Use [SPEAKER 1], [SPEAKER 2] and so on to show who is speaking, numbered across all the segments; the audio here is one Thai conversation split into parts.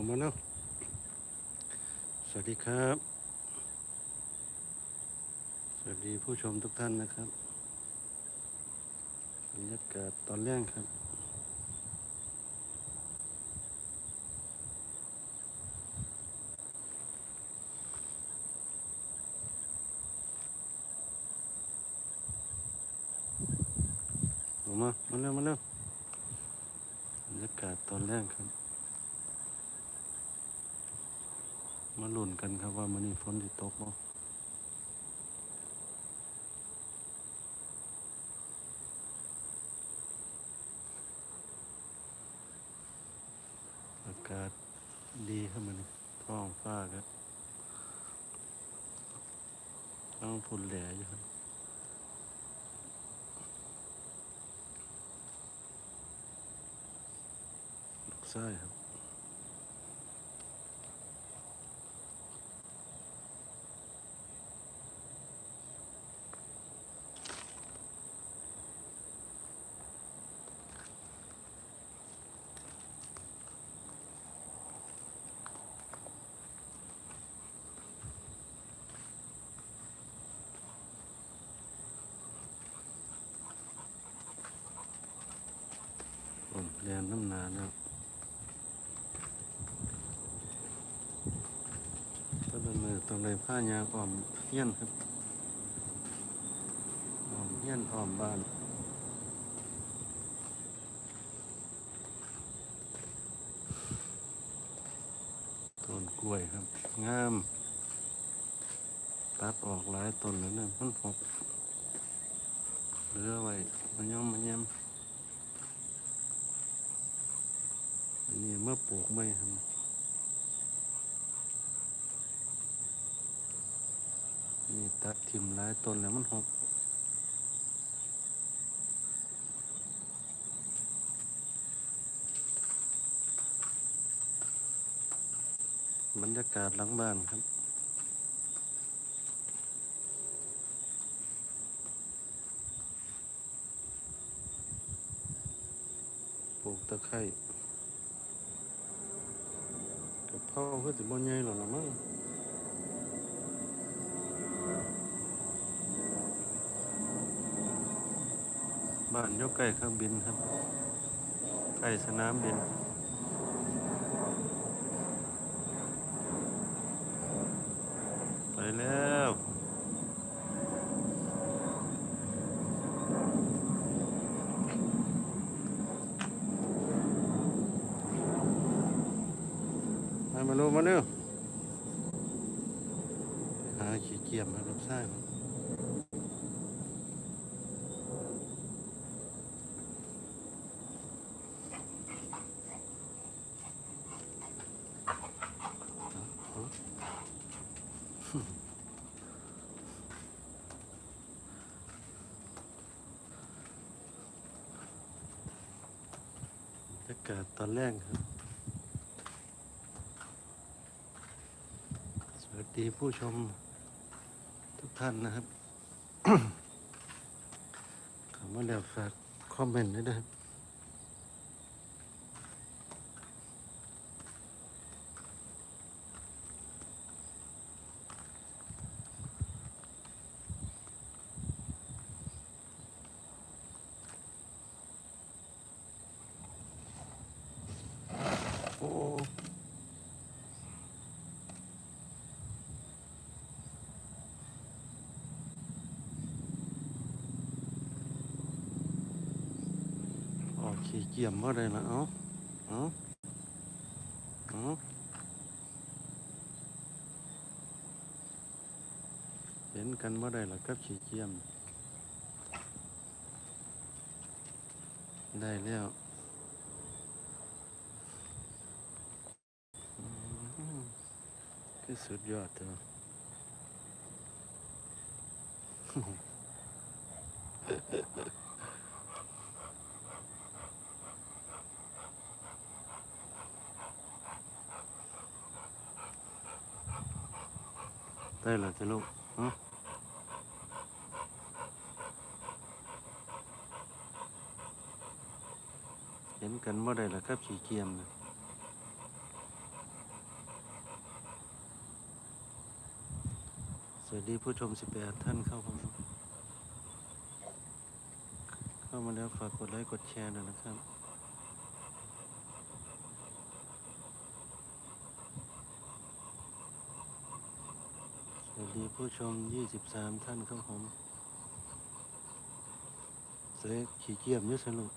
[SPEAKER 1] งมาแล้วสวัสดีครับ สวัสดีผู้ชมทุกท่านนะครับบรรยากาศตอนแรกครับออกมามาเร็วมาเร็วบรรยากาศตอนแรกครับ มาลุ้นกันครับว่ามันนี้ฝนจะตกบ่อากาศดีครับมันท้องฟ้าครับต้องพุ่นแหล่อยู่ครับลูกไส้ครับ ผมเรียนน้ำนานแล้วต้นมือตรงในผ้ายางอ้อมเฮี้ยนครับอ้อมเฮี้ยนอ้อมบ้านต้นกล้วยครับ งาม ตัดออกหลายต้นแล้วนะมันหกเหลือไว้มาย่อมมาแย้ม นนี้เมื่อปลูกไม่ครับนี่ตัดทิมหลายต้นแล้วมันหกบรรยากาศหลังบ้านครับปลูกตะไคร้ เพราก็จะบ่ใหญ่หรอกละมั้งบ้านอยู่ใกล้เครื่องบินครับ ใกล้สนามบิน ไปแล้ว มามาลูมาเร็วไปหาขี้เกียจมาลูกชายมันบรรยากาศตอนแรกครับ สวัสดีผู้ชม ท่านนะครับ คำว่าแล้วฝากคอมเมนต์ด้วยนะครับ โอ้ ขี้เกียจบ่าอะได้ละเอ้าเอ้าเอ้าเห็นกันบ่าอะได้ละกับขี้เกียจได้แล้วคือสุดยอดเถอะ ได้เหรอจ้ะลูกเห็นกันว่าได้ระครับสีเกียมนะสวัสดีผู้ชมสิบแปดท่านเข้าผมเข้ามาแล้วฝากกดไลค์กดแชร์ด้วยนะครับ สวัสดีผู้ชม 23 ท่านครับผมเสยขี้เกียจนี่สนุก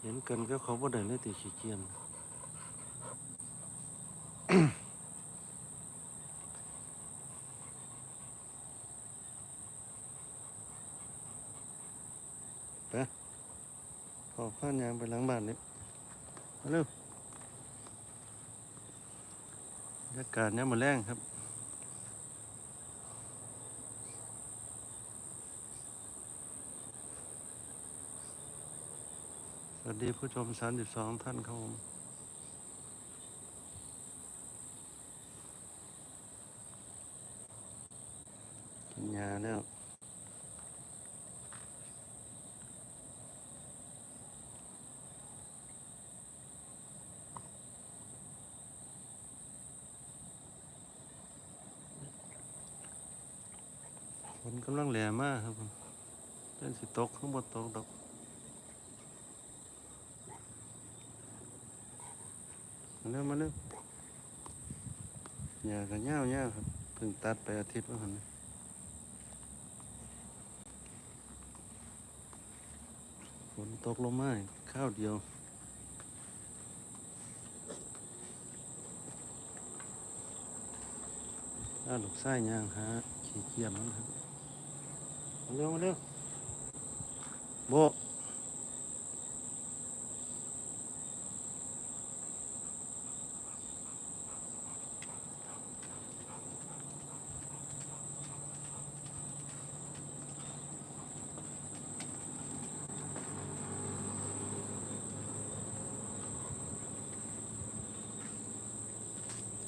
[SPEAKER 1] เห็นกันก็เขาบ่ได้เลยติขี้เกียจไปขอผ่านยางไปหลังบ้านนี่ เร็วบรรยากาศเนี่ยมมาแรงครับสวัสดีผู้ชม 32 ท่านครับผมกินยาแล้ว ฝ นกำลังแหลมากครับผมเป็นสิตกข้างบนตกดอกมาเร็วมาเร็วหญ้ากันเง่าเง่าครับเพิ่งตัดไปอาทิตย์ว่าหันนะฝนตกลงมาข้าวเดียวอ้าลูกไส้ย่างหาขี้เกียจมันครับ เร็วมาเร็วโบะ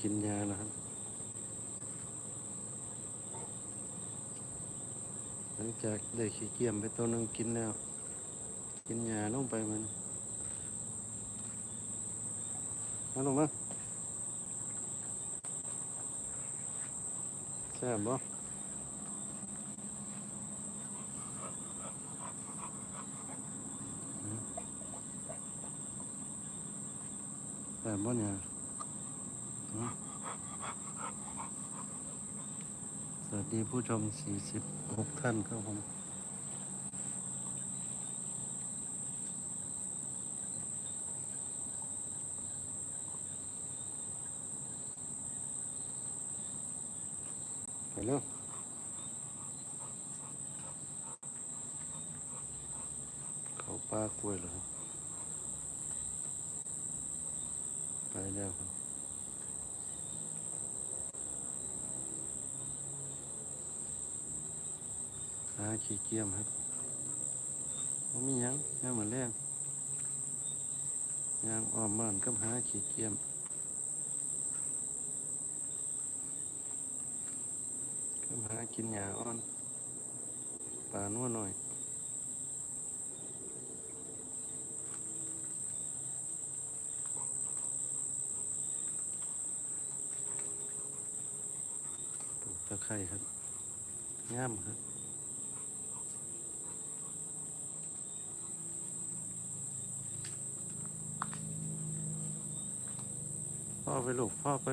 [SPEAKER 1] กินยาแล้วครับ ลังจากได้ขี้เกียจไปตัวหนึงกินแล้ว กินยาลงไปมันมาลงมาแซ่บบ่หืมแซ่บบ่เนี่ยหืม สวัสดีผู้ชม 46 ท่านครับผมไปเร็วเขาป้ากล้วยเหรอไปแล้วครับหาขี้เกียจครับบ่มียังแม่เหมือนแรงยางอ้อมบ้านกับหาขี้เกียจกับหากินหญ้าอ่อนปลานัวหน่อยตะไคร้ครับงามครับ ไปลูกพ่อไป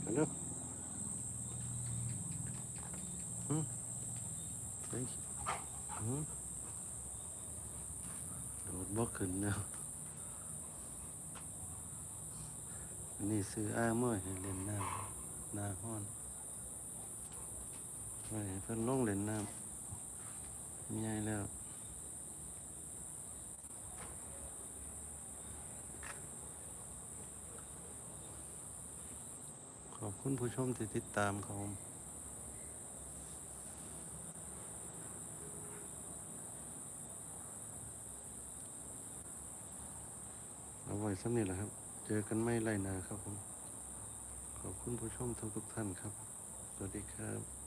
[SPEAKER 1] ไปเร็วหืมเฮ้ยหืมโดดบ่ขึ้นแล้วนนี้ซื้ออ้าเมื่อให้เล่นน้ำนาห้อนไว้ให้เพิ่นลงเล่นน้ำมีไงแล้ว ขอบ คุณผู้ชมที่ติดตามครับผมเอาไว้สักนี้แหละครับ เจอกันไม่ไรนาครับผม ขอบคุณผู้ชมทุกท่านครับ สวัสดีครับ